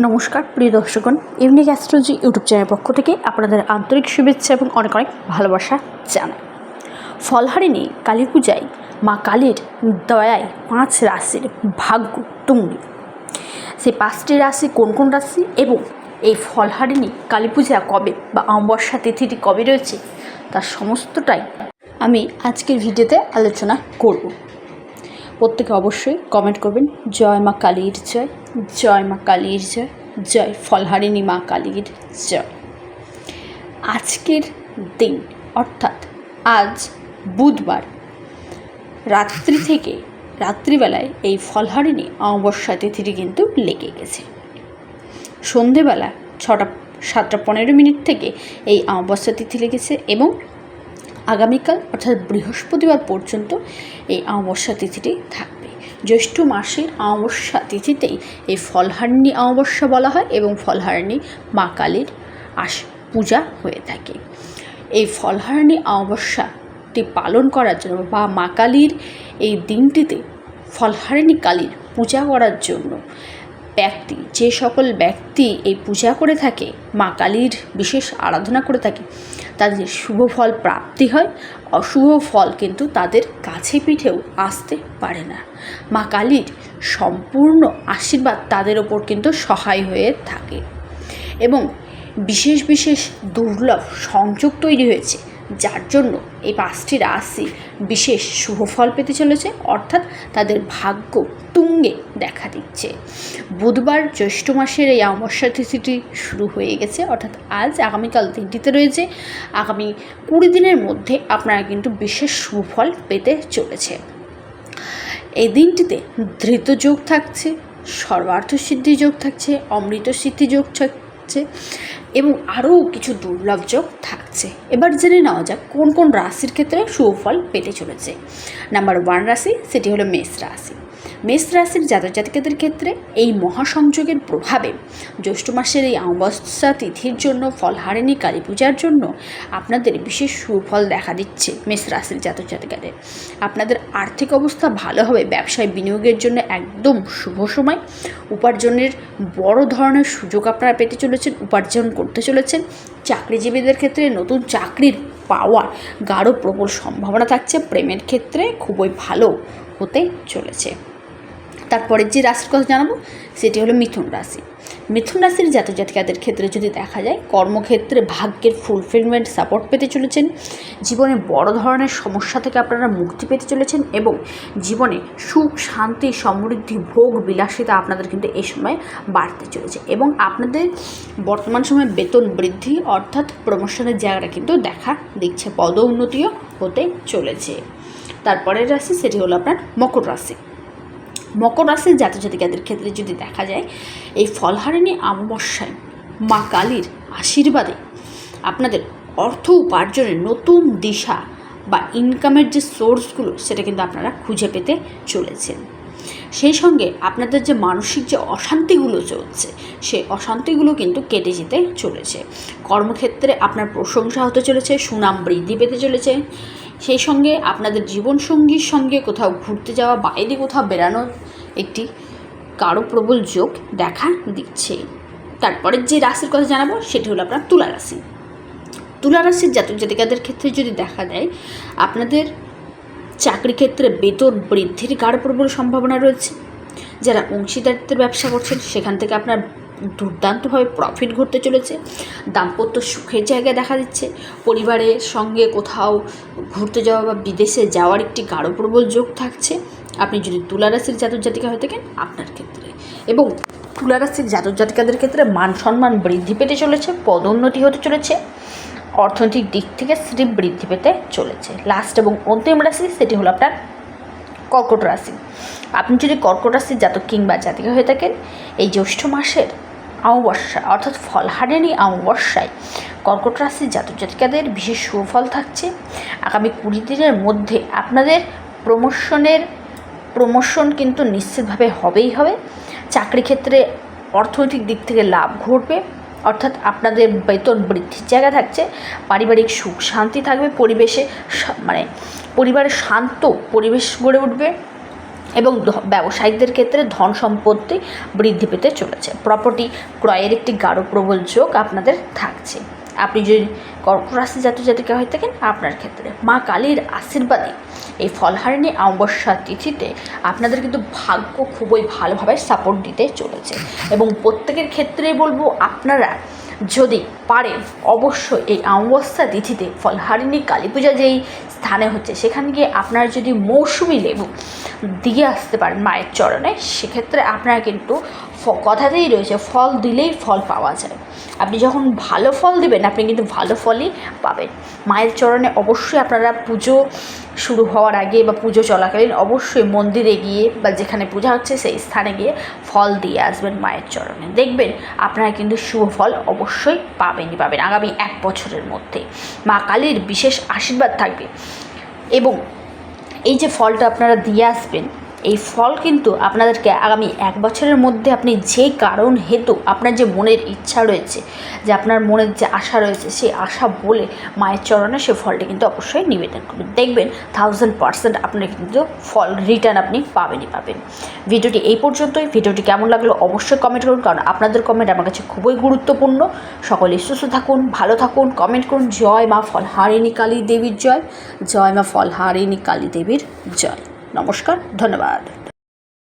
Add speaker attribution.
Speaker 1: নমস্কার, প্রিয় দর্শকগণ। Unique astrology YouTube চ্যানেলের পক্ষ থেকে আপনাদের আন্তরিক শুভেচ্ছা এবং অনেক অনেক ভালোবাসা জানাই। ফলহারিণী কালী পূজায় মা কালীর দয়ায় পাঁচ রাশির ভাগ্য তুঙ্গি। সেই পাঁচটি রাশি কোন কোন রাশি এবং এই ফলহারিণী কালী পূজা কবে বা অমাবস্যা তিথিটি কবে রয়েছে, তার সমস্তটাই আমি আজকের ভিডিওতে আলোচনা করব। প্রত্যেকে অবশ্যই কমেন্ট করবেন, জয় মা কালীর জয় জয় মা কালীর জয় জয় ফলহারিণী মা কালীর জয়। আজকের দিন, অর্থাৎ আজ বুধবার, রাত্রি থেকে রাত্রিবেলায় এই ফলহারিণী অমাবস্যা তিথিটি কিন্তু লেগে গেছে। সন্ধেবেলা ছটা, সাতটা পনেরো মিনিট থেকে এই অমাবস্যা তিথি লেগেছে এবং আগামীকাল অর্থাৎ বৃহস্পতিবার পর্যন্ত এই অমাবস্যা তিথিটি থাকবে। জ্যৈষ্ঠ মাসের অমাবস্যা তিথিতেই এই ফলহারিণী অমাবস্যা বলা হয় এবং ফলহারিণী মা কালীর আস পূজা হয়ে থাকে। এই ফলহারিণী অমাবস্যাটি পালন করার জন্য বা মা কালীর এই দিনটিতে ফলহারিণী কালীর পূজা করার জন্য ব্যক্তি, যে সকল ব্যক্তি এই পূজা করে থাকে, মা কালীর বিশেষ আরাধনা করে থাকে তাদের শুভ ফল প্রাপ্তি হয়, অশুভ ফল কিন্তু তাদের কাছে পিঠেও আসতে পারে না। মা কালীর সম্পূর্ণ আশীর্বাদ তাদের ওপর কিন্তু সহায় হয়ে থাকে। এবং বিশেষ বিশেষ দুর্লভ সংযোগ তৈরি হয়েছে। যার জন্য এই পাঁচটি রাশি বিশেষ শুভ ফল পেতে চলেছে, অর্থাৎ তাদের ভাগ্য তুঙ্গে দেখা দিচ্ছে। বুধবার জ্যৈষ্ঠ মাসের এই অমাবস্যা তিথিটি শুরু হয়ে গেছে, অর্থাৎ আজ আগামীকাল দিনটিতে রয়েছে। আগামী কুড়ি দিনের মধ্যে আপনারা কিন্তু বিশেষ শুভ ফল পেতে চলেছে। এই দিনটিতে ধৃত যোগ থাকছে, সর্বার্থ সিদ্ধি যোগ থাকছে, অমৃত সিদ্ধি যোগ থাকছে এবং আরও কিছু দুর্লভ যোগ থাকছে। এবার জেনে নেওয়া যাক কোন কোন রাশির ক্ষেত্রে সুফল পেতে চলেছে। নাম্বার ওয়ান রাশি, সেটি হলো মেষ রাশি। মেষ রাশির জাতক জাতিকাদের ক্ষেত্রে এই মহাসংযোগের প্রভাবে জ্যৈষ্ঠ মাসের এই অমাবস্যা তিথির জন্য ফলহারিণী কালী পূজার জন্য আপনাদের বিশেষ সুফল দেখা দিচ্ছে মেষ রাশির জাতক জাতিকাদের। আপনাদের আর্থিক অবস্থা ভালো হবে, ব্যবসায় বিনিয়োগের জন্য একদম শুভ সময়। উপার্জনের বড় ধরনের সুযোগ আপনারা পেতে চলেছেন, উপার্জন করতে চলেছেন। চাকরিজীবীদের ক্ষেত্রে নতুন চাকরির পাওয়ার গাঢ় প্রবল সম্ভাবনা থাকছে, প্রেমের ক্ষেত্রে খুবই ভালো হতে চলেছে। তারপরে যে রাশির কথা জানাব, সেটি হলো মিথুন রাশি। মিথুন রাশির জাতক জাতিকাদের ক্ষেত্রে যদি দেখা যায়, কর্মক্ষেত্রে ভাগ্যের ফুলফিলমেন্ট সাপোর্ট পেতে চলেছেন, জীবনে বড় ধরনের সমস্যা থেকে আপনারা মুক্তি পেতে চলেছেন এবং জীবনে সুখ, শান্তি, সমৃদ্ধি, ভোগ, বিলাসিতা আপনাদের কিন্তু এই সময় বাড়তে চলেছে এবং আপনাদের বর্তমান সময়ে বেতন বৃদ্ধি অর্থাৎ প্রমোশনের জায়গাটা কিন্তু দেখা দিচ্ছে পদ উন্নতিও হতে চলেছে। তারপরের রাশি, সেটি হলো আপনার মকর রাশি। মকর রাশির জাতক জাতিকাদের ক্ষেত্রে যদি দেখা যায়, এই ফলহারিণী অমাবস্যায় মা কালীর আশীর্বাদে আপনাদের অর্থ উপার্জনের নতুন দিশা বা ইনকামের যে সোর্সগুলো সেটা কিন্তু আপনারা খুঁজে পেতে চলেছেন। সেই সঙ্গে আপনাদের যে মানসিক যে অশান্তিগুলো চলছে, সেই অশান্তিগুলো কিন্তু কেটে যেতে চলেছে। কর্মক্ষেত্রে আপনার প্রশংসা হতে চলেছে, সুনাম বৃদ্ধি পেতে চলেছে। সেই সঙ্গে আপনাদের জীবনসঙ্গীর সঙ্গে কোথাও ঘুরতে যাওয়া, বাইরে কোথাও বেড়ানোর একটি গাঢ় প্রবল যোগ দেখা দিচ্ছে। তারপরে যে রাশির কথা জানাব, সেটি হলো আপনার তুলা রাশি। তুলা রাশির জাতক জাতিকাদের ক্ষেত্রে যদি দেখা দেয় আপনাদের চাকরি ক্ষেত্রে বেতন বৃদ্ধির গাঢ় প্রবল সম্ভাবনা রয়েছে। যারা অংশীদারিত্বের ব্যবসা করছেন, সেখান থেকে আপনার দুর্দান্তভাবে প্রফিট ঘটতে চলেছে। দাম্পত্য সুখের জায়গায় দেখা দিচ্ছে। পরিবারের সঙ্গে কোথাও ঘুরতে যাওয়া বা বিদেশে যাওয়ার একটি গাঢ় প্রবল যোগ থাকছে। আপনি যদি তুলারাশির জাতক জাতিকা হয়ে থাকেন, আপনার ক্ষেত্রে। এবং তুলারাশির জাতক জাতিকাদের ক্ষেত্রে মান সম্মান বৃদ্ধি পেতে চলেছে, পদোন্নতি হতে চলেছে। অর্থনৈতিক দিক থেকে সেটি বৃদ্ধি পেতে চলেছে। লাস্ট এবং অন্তিম রাশি সেটি হলো আপনার কর্কট রাশি। আপনি যদি কর্কট রাশির জাতক কিংবা জাতিকা হয়ে থাকেন, এই জ্যৈষ্ঠ মাসের অমাবস্যা অর্থাৎ ফলহারিণী অমাবস্যায় কর্কট রাশির জাতক জাতিকাদের বিশেষ সুফল থাকছে। আগামী কুড়ি দিনের মধ্যে আপনাদের প্রমোশনের, প্রমোশন কিন্তু নিশ্চিতভাবে হবেই হবে। চাকরি ক্ষেত্রে অর্থনৈতিক দিক থেকে লাভ ঘটবে, অর্থাৎ আপনাদের বেতন বৃদ্ধির জায়গা থাকছে, পারিবারিক সুখ শান্তি থাকবে, পরিবেশে মানে পরিবারের শান্ত পরিবেশ গড়ে উঠবে। এবং ব্যবসায়িকদের ক্ষেত্রে ধন সম্পত্তি বৃদ্ধি পেতে চলেছে। প্রপার্টি ক্রয়ের একটি গাঢ় প্রবল যোগ আপনাদের থাকছে। আপনি যদি কর্কট রাশি জাতীয় জাতিকা হয়ে থাকেন, আপনার ক্ষেত্রে মা কালীর আশীর্বাদে এই ফলহারিণী অমাবস্যা তিথিতে আপনাদের কিন্তু ভাগ্য খুবই ভালোভাবে সাপোর্ট দিতে চলেছে। এবং প্রত্যেকের ক্ষেত্রেই বলব, আপনারা যদি পারেন, অবশ্যই এই অমাবস্যা তিথিতে ফলহারিণী কালী পূজা যেই স্থানে হচ্ছে, সেখানে গিয়ে আপনারা যদি মৌসুমি লেবু দিয়ে আসতে পারেন মায়ের চরণে, সেক্ষেত্রে আপনারা কিন্তু কথাতেই রয়েছে, ফল দিলেই ফল পাওয়া যায়। আপনি যখন ভালো ফল দিবেন, আপনি কিন্তু ভালো ফলই পাবেন। মায়ের চরণে অবশ্যই আপনারা পুজো শুরু হওয়ার আগে বা পুজো চলাকালীন অবশ্যই মন্দিরে গিয়ে বা যেখানে পূজা হচ্ছে সেই স্থানে গিয়ে ফল দিয়ে আসবেন মায়ের চরণে। দেখবেন আপনারা কিন্তু শুভ ফল অবশ্যই পাবেনই পাবেন আগামী এক বছরের মধ্যে। মা কালীর বিশেষ আশীর্বাদ থাকবে। এবং এই যে ফলটা আপনারা দিয়ে আসবেন এই ফল কিন্তু আপনাদেরকে আগামী এক বছরের মধ্যে আপনি যে কারণ হেতু আপনার যে মনের ইচ্ছা রয়েছে, যে আপনার মনের যে আশা রয়েছে, সেই আশা বলে মায়ের চরণে সে ফলটি কিন্তু অবশ্যই নিবেদন করবেন। দেখবেন থাউজেন্ড পার্সেন্ট আপনার কিন্তু ফল রিটার্ন আপনি পাবেনই পাবেন। ভিডিওটি এই পর্যন্তই। ভিডিওটি কেমন লাগল অবশ্যই কমেন্ট করুন, কারণ আপনাদের কমেন্ট আমার কাছে খুবই গুরুত্বপূর্ণ। সকলে সুস্থ থাকুন, ভালো থাকুন কমেন্ট করুন। জয় মা ফল ফলহারিণী কালী দেবীর জয়। জয় মা ফল ফলহারিণী কালী দেবীর জয়। নমস্কার ধন্যবাদ।